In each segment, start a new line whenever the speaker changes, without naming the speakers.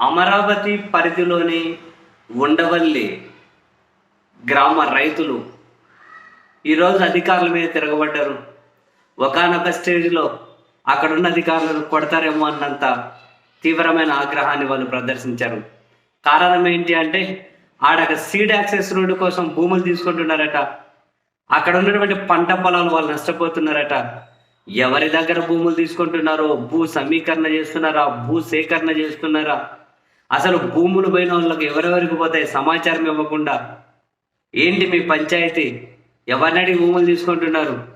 అమరావతి పరిధిలోని ఉండవల్లి గ్రామ రైతులు ఈరోజు అధికారుల మీద తిరగబడ్డారు. ఒకనొక స్టేజ్లో అక్కడున్న అధికారులను కొడతారేమో అన్నంత తీవ్రమైన ఆగ్రహాన్ని వాళ్ళు ప్రదర్శించారు. కారణం ఏంటి అంటే ఆడక సీడ్ యాక్సెస్ రోడ్డు కోసం భూములు తీసుకుంటున్నారట. అక్కడ ఉన్నటువంటి పంట పొలాలు వాళ్ళు నష్టపోతున్నారట. ఎవరి దగ్గర భూములు తీసుకుంటున్నారో భూ సమీకరణ చేస్తున్నారా భూ సేకరణ చేస్తున్నారా అసలు భూములు పోయిన వాళ్ళకి ఎవరెవరికి పోతాయి? సమాచారం ఇవ్వకుండా. ఏంటి మీ పంచాయతీ? ఎవరిని భూములు తీసుకుంటున్నారు?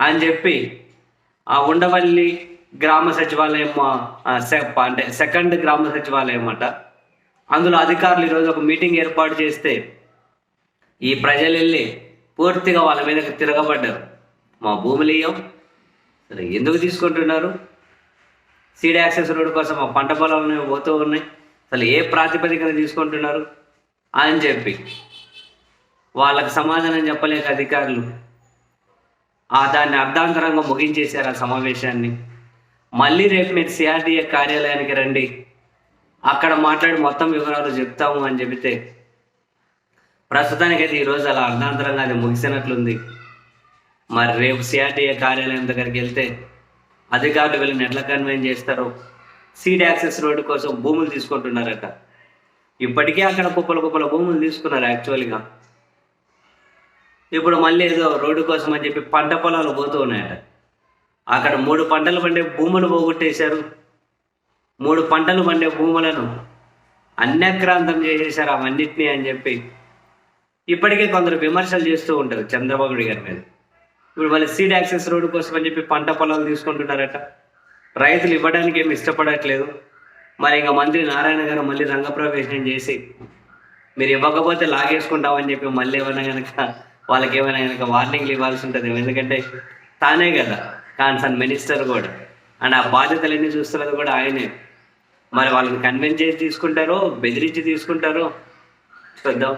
అని చెప్పి ఆ ఉండవల్లి గ్రామ సచివాలయం అంటే సెకండ్ గ్రామ సచివాలయం అట. అందులో అధికారులు ఈరోజు ఒక మీటింగ్ ఏర్పాటు చేస్తే ఈ ప్రజలు వెళ్ళి పూర్తిగా వాళ్ళ మీద తిరగబడ్డారు. మా భూములు ఇయ్యం సరే ఎందుకు తీసుకుంటున్నారు? సీడ్ యాక్సెస్ రోడ్ కోసం మా పంట పొలాలు పోతూ ఉన్నాయి. అసలు ఏ ప్రాతిపదికన తీసుకుంటున్నారు అని చెప్పి. వాళ్ళకి సమాధానం చెప్పలేక అధికారులు ఆ దాన్ని అర్ధాంతరంగా ముగించేశారు ఆ సమావేశాన్ని. మళ్ళీ రేపు మీరు సిఆర్డీఏ కార్యాలయానికి రండి. అక్కడ మాట్లాడి మొత్తం వివరాలు చెప్తాము అని చెబితే ప్రస్తుతానికైతే ఈరోజు అలా అర్ధాంతరంగా అది ముగిసినట్లుంది. మరి రేపు సిఆర్డీఏ కార్యాలయం దగ్గరికి వెళ్తే అధికారులు వీళ్ళని ఎట్లా కన్వీన్ చేస్తారో? సీడ్ యాక్సెస్ రోడ్డు కోసం భూములు తీసుకుంటున్నారట. ఇప్పటికే అక్కడ కుప్పల కుప్పల భూములు తీసుకున్నారు యాక్చువల్గా. ఇప్పుడు మళ్ళీ ఏదో రోడ్డు కోసం అని చెప్పి పంట పొలాలు పోతూ ఉన్నాయట. అక్కడ మూడు పంటలు పండే భూములు పోగొట్టేశారు. మూడు పంటలు పండే భూములను అన్యక్రాంతం చేసేశారు అవన్నిటినీ అని చెప్పి ఇప్పటికే కొందరు విమర్శలు చేస్తూ ఉంటారు చంద్రబాబు గారి మీద. ఇప్పుడు మళ్ళీ సీడ్ యాక్సెస్ రోడ్డు కోసం అని చెప్పి పంట పొలాలు తీసుకుంటున్నారట. రైతులు ఇవ్వడానికి ఏమి ఇష్టపడట్లేదు. మరి ఇంకా మంత్రి నారాయణ గారు మళ్ళీ రంగప్రవేశం చేసి మీరు ఇవ్వకపోతే లాగేసుకుంటామని చెప్పి మళ్ళీ ఏమైనా కనుక వాళ్ళకి ఏమైనా కనుక వార్నింగ్లు ఇవ్వాల్సి ఉంటుంది ఎందుకంటే తానే కదా కాన్సర్న్ మినిస్టర్ కూడా. అండ్ ఆ బాధ్యతలన్నీ చూస్తున్నది కూడా ఆయనే. మరి వాళ్ళని కన్విన్స్ చేసి తీసుకుంటారో బెదిరించి తీసుకుంటారో చూద్దాం.